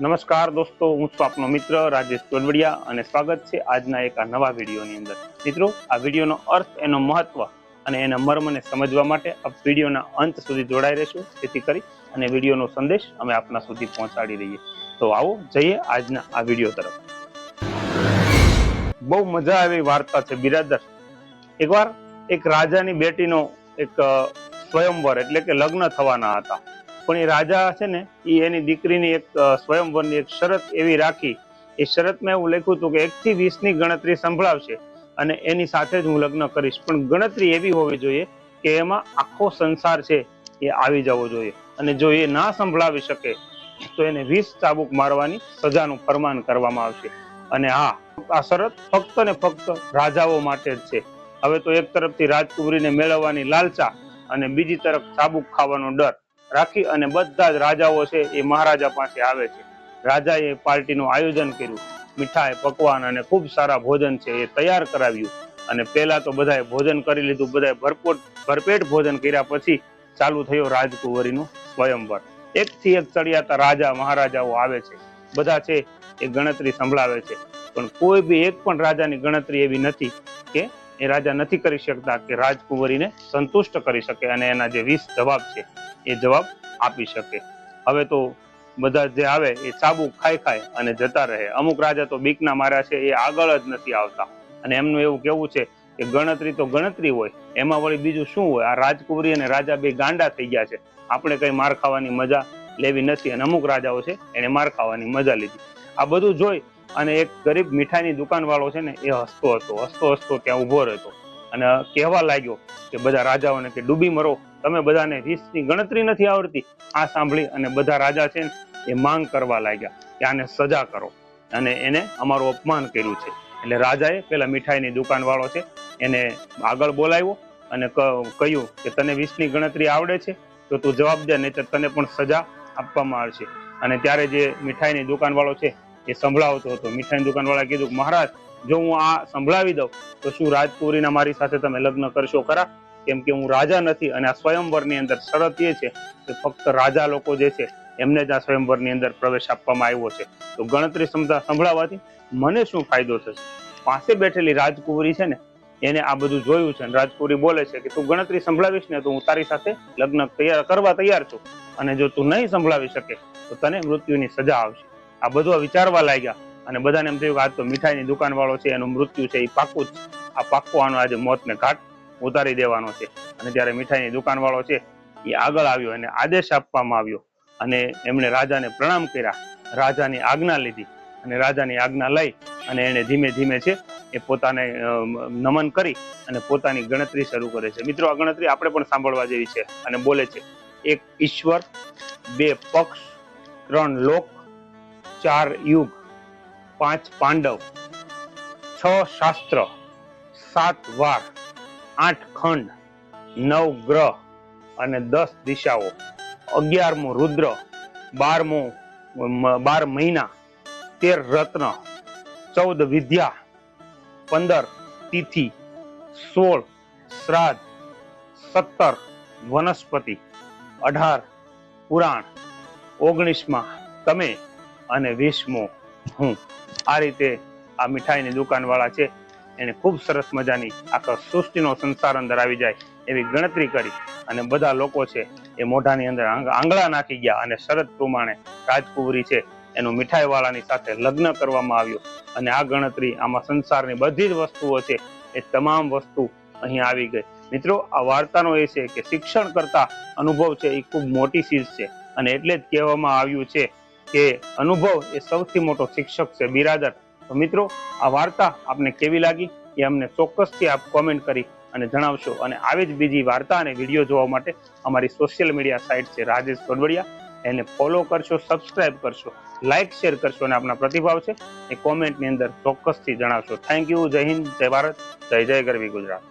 નમસ્કાર દોસ્તો, હું છું મિત્ર રાજેશ તોડવડિયા અને સ્વાગત છે આજના એક આ નવા વિડીયોની અંદર. મિત્રો, આ વિડીયોનો અર્થ એનો મહત્વ અને એના મર્મને સમજવા માટે આ વિડીયોના અંત સુધી જોડાઈ રહેશું. જેથી કરી અને વિડીયોનો સંદેશ અમે આપના સુધી પહોંચાડી રહીએ તો આવો, જઈએ આજના આ વીડિયો તરફ. બહુ મજા આવી વાર્તા છે, બિરાદર. એકવાર એક રાજાની બેટીનો એક સ્વયંવર એટલે કે લગ્ન થવાના હતા. પણ એ રાજા છે ને એ એની દીકરીની એક સ્વયંવરની એક શરત એવી રાખી. એ શરતમાં એવું લખ્યું હતું કે એક થી વીસની ગણતરી સંભળાવશે અને એની સાથે જ હું લગ્ન કરીશ. પણ ગણતરી એવી હોવી જોઈએ કે એમાં આખો સંસાર છે એ આવી જવો જોઈએ અને જો એ ના સંભળાવી શકે, તો એને વીસ ચાબુક મારવાની સજાનું ફરમાન કરવામાં આવશે. અને હા, આ શરત ફક્ત ને ફક્ત રાજાઓ માટે જ છે. હવે તો એક તરફથી રાજકુમારીને મેળવવાની લાલચા અને બીજી તરફ ચાબુક ખાવાનો ડર. રાખી અને બધા જ રાજાઓ છે એ મહારાજા પાસે આવે છે. રાજાએ પાર્ટીનું આયોજન કર્યું. મીઠાઈ, પકવાન અને ખૂબ સારા ભોજન છે એ તૈયાર કરાવ્યું. અને પહેલા તો બધાએ ભોજન કરી લીધું. બધાએ ભરપોટ ભરપેટ ભોજન કર્યા પછી ચાલુ થયો રાજકુંવરીનું સ્વયંવર. એકથી એક ચડિયાતા રાજા, મહારાજાઓ આવે છે. બધા છે એ ગણતરી સંભળાવે છે. પણ કોઈ બી એક પણ રાજાની ગણતરી એવી નથી કે એ રાજા નથી કરી શકતા કે રાજકુંવરીને સંતુષ્ટ કરી શકે અને એના જે વીસ જવાબ છે એ જવાબ આપી શકે. હવે તો બધા જે આવે એ સાબુ ખાઈ ખાય અને જતા રહે. અમુક રાજા તો બીકના માર્યા છે, એ આગળ જ નથી આવતા. અને એમનું એવું કેવું છે કે ગણતરી તો ગણતરી હોય, એમાં વળી બીજું શું હોય? આ રાજકુંવરી અને રાજા બે ગાંડા થઈ ગયા છે. આપણે કઈ માર ખાવાની મજા લેવી નથી અને અમુક રાજાઓ છે એને માર ખાવાની મજા લીધી. આ બધું જોઈ અને એક ગરીબ મીઠાઈની દુકાન વાળો છે ને એ હસતો હતો, હસતો હસતો ત્યાં ઊભો રહેતો. અને કહેવા લાગ્યો કે બધા રાજાઓને કે ડૂબી મરો. તમે બધાને વીસની ગણતરી નથી આવડતી. આ સાંભળી અને બધા રાજા છે એ માંગ કરવા લાગ્યા કે આને સજા કરો. અને એને અમારું અપમાન કર્યું છે. એટલે રાજાએ પેલા મીઠાઈની દુકાન વાળો છે એને આગળ બોલાવ્યો અને કહ્યું કે તને વીસની ગણતરી આવડે છે તો તું જવાબ દે નહીં તને પણ સજા આપવામાં આવશે. અને ત્યારે જે મીઠાઈની દુકાન વાળો છે એ સંભળાવતો હતો. મીઠાઈની દુકાન વાળા કીધું મહારાજ જો હું આ સંભળાવી દઉં, તો શું રાજકુંવરીના મારી સાથે તમે લગ્ન કરશો ખરા? કેમ કે હું રાજા નથી અને આ સ્વયંવરની અંદર શરત એ છે કે ફક્ત રાજા લોકો જે છે, એમને જ આ સ્વયંવરની અંદર પ્રવેશ આપવામાં આવ્યો છે. તો ગણતરી ક્ષમતા સંભળાવવાથી મને શું ફાયદો થશે? પાસે બેઠેલી રાજકુવરી છે ને, એને આ બધું જોયું છે અને રાજકુંવરી બોલે છે કે તું ગણતરી સંભળાવીશ ને તો હું તારી સાથે લગ્ન તૈયાર કરવા તૈયાર છું. અને જો તું નહીં સંભળાવી શકે, તો તને મૃત્યુની સજા આવશે. આ બધું વિચારવા લાગ્યા. અને બધાને એમ થયું કે આ તો મીઠાઈની દુકાન વાળો છે, એનું મૃત્યુ છે, એ પાકું જ આ પાક્કો આનો આજે મોતને ઘાટ ઉતારી દેવાનો છે. અને ત્યારે મીઠાઈની દુકાન વાળો છે, એ આગળ આવ્યો અને આદેશ આપવામાં આવ્યો. અને એમણે રાજાને પ્રણામ કર્યા. રાજાની આજ્ઞા લીધી. અને રાજાની આજ્ઞા લઈ અને એને ધીમે ધીમે છે, એ પોતાને નમન કરી અને પોતાની ગણતરી શરૂ કરે છે. મિત્રો, આ ગણતરી આપણે પણ સાંભળવા જેવી છે અને બોલે છે, એક ઈશ્વર, બે પક્ષ, ત્રણ લોક, ચાર યુગ. પાંચ પાંડવ, છ શાસ્ત્ર, સાત વાર, આઠ ખંડ, નવ ગ્રહ અને દસ દિશાઓ. અગિયારમું રુદ્ર, બારમું બાર મહિના, તેર રત્ન, ચૌદ વિદ્યા, પંદર તિથિ, સોળ શ્રાદ્ધ, સત્તર વનસ્પતિ, અઢાર પુરાણ. ઓગણીસમાં તમે અને વીસમો હું. આ રીતે આ મીઠાઈની દુકાનવાળા છે. એને ખૂબ સરસ મજાની આખા સૃષ્ટિનો સંસાર અંદર આવી જાય એવી ગણતરી કરી અને બધા લોકો છે એ મોઢાની અંદર આંગળા નાખી ગયા અને શરત પ્રમાણે રાજકુંવરી છે એનું મીઠાઈવાળાની સાથે લગ્ન કરવામાં આવ્યું. અને આ ગણતરી આમાં સંસારની બધી જ વસ્તુઓ છે એ તમામ વસ્તુ અહીં આવી ગઈ. મિત્રો, આ વાર્તાનો એ છે કે શિક્ષણ કરતા અનુભવ છે એ ખૂબ મોટી ચીજ છે અને એટલે જ કહેવામાં આવ્યું છે કે અનુભવ એ સૌથી મોટો શિક્ષક છે, બિરાદર. તો મિત્રો, આ વાર્તા આપને કેવી લાગી એ અમને ચોક્કસથી આપ કોમેન્ટ કરી અને જણાવશો. અને આવી જ બીજી વાર્તા અને વીડિયો જોવા માટે અમારી સોશિયલ મીડિયા સાઇટ છે રાજેશ ગોડવડિયા એને ફોલો કરશો સબસ્ક્રાઇબ કરશો લાઇક શેર કરશો અને આપના પ્રતિભાવ છે એ કોમેન્ટની અંદર ચોક્કસથી જણાવશો. થેન્ક યુ જય હિન્દ, જય ભારત, જય જય ગરવી ગુજરાત.